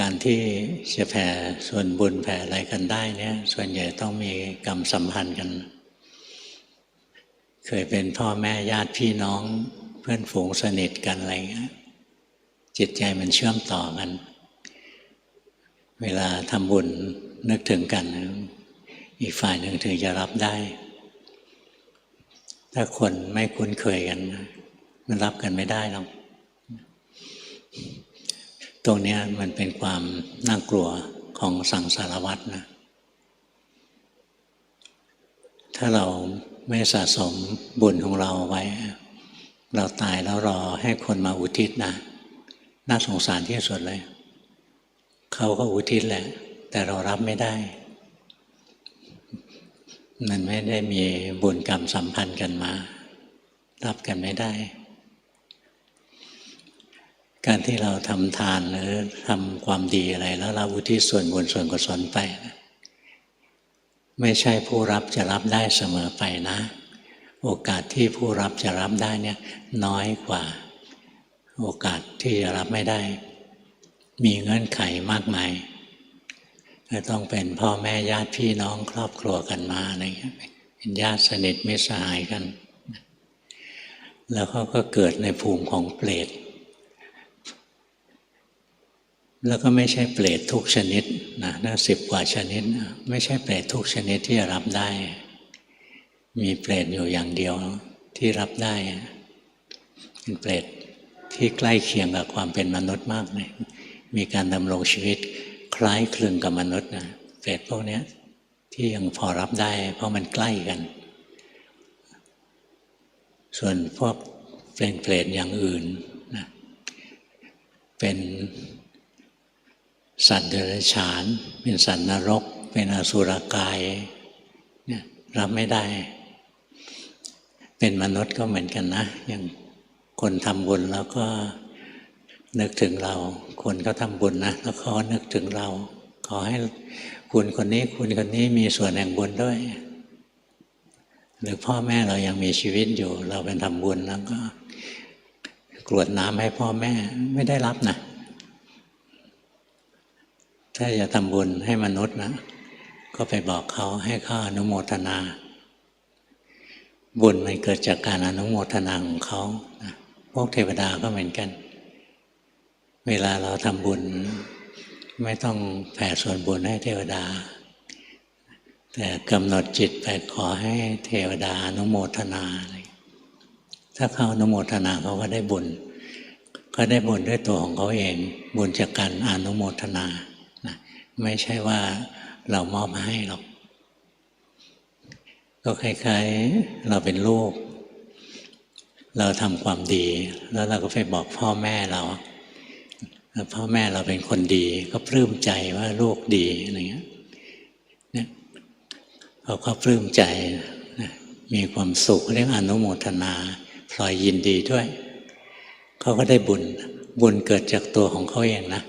การที่จะแผ่ส่วนบุญแผ่อะไรกันได้เนี่ย ส่วนใหญ่ต้องมีกรรมสัมพันธ์กัน เคยเป็นพ่อแม่ญาติพี่น้องเพื่อนฝูงสนิทกันอะไรเงี้ยจิตใจมันเชื่อมต่อกัน เวลาทำบุญนึกถึงกัน อีกฝ่ายหนึ่งถึงจะรับได้ ถ้าคนไม่คุ้นเคยกัน มันรับกันไม่ได้หรอก ตรงนี้มันเป็นความน่ากลัวของสังสารวัตรนะ ถ้าเราไม่สะสมบุญของเราไว้ เราตายแล้วรอให้คนมาอุทิศนะ น่าสงสารที่สุดเลย เขาก็อุทิศแหละ แต่เรารับไม่ได้ มันไม่ได้มีบุญกรรมสัมพันธ์กันมา รับกันไม่ได้ การที่เราทำทานหรือทำความดีอะไร แล้วเราอุทิศส่วนบุญส่วนกุศลไปนะไม่ใช่ผู้รับจะรับได้เสมอไปนะ โอกาสที่ผู้รับจะรับได้เนี่ยน้อยกว่า โอกาสที่จะรับไม่ได้ มีเงื่อนไขมากมายต้องเป็นพ่อแม่ญาติพี่น้องครอบครัวกันมาอะไรเงี้ยเป็นญาติสนิทมิตรสหายกัน แล้วเขาก็เกิดในภูมิของเปรต แล้วก็ไม่ใช่เปรตทุกชนิดนะน่าสิบกว่าชนิด ไม่ใช่เปรตทุกชนิดที่จะรับได้ มีเปรตอยู่อย่างเดียวที่รับได้เป็นเปรตที่ใกล้เคียงกับความเป็นมนุษย์มากเลยมีการดำรงชีวิตคล้ายคลึงกับมนุษย์นะเปรตพวกนี้ที่ยังพอรับได้ เพราะมันใกล้กัน ส่วนพวกเป็นเปรตอย่างอื่นนะเป็น สัตว์เดรัจฉาน เป็นสัตว์นรก เป็นอสุรกายเนี่ยรับไม่ได้ เป็นมนุษย์ก็เหมือนกันนะ อย่างคนทำบุญแล้วก็นึกถึงเรา คนก็ทำบุญนะแล้วเขานึกถึงเรา ขอให้คุณคนนี้คุณคนนี้มีส่วนแห่งบุญด้วย หรือพ่อแม่เรายังมีชีวิตอยู่ เราเป็นทำบุญแล้วก็กรวดน้ำให้พ่อแม่ไม่ได้รับนะ ถ้าจะทำบุญให้มนุษย์นะ ก็ไปบอกเขาให้เขาอนุโมทนา บุญมันเกิดจากการอนุโมทนาของเขานะพวกเทวดาก็เหมือนกัน เวลาเราทำบุญ ไม่ต้องแผ่ส่วนบุญให้เทวดา แต่กำหนดจิตไปขอให้เทวดาอนุโมทนา ถ้าเขาอนุโมทนาเขาก็ได้บุญ ก็ได้บุญด้วยตัวของเขาเอง บุญจากการอนุโมทนา ไม่ใช่ว่าเรามอบให้หรอก ก็คล้ายๆเราเป็นลูก เราทำความดี แล้วเราก็ไปบอกพ่อแม่เราพ่อแม่เราเป็นคนดี ก็ปลื้มใจว่าลูกดีอะไรเงี้ยเนี่ยเขาก็ปลื้มใจมีความสุขเรียกอนุโมทนาพลอยยินดีด้วย เขาก็ได้บุญบุญเกิดจากตัวของเขาเองนะ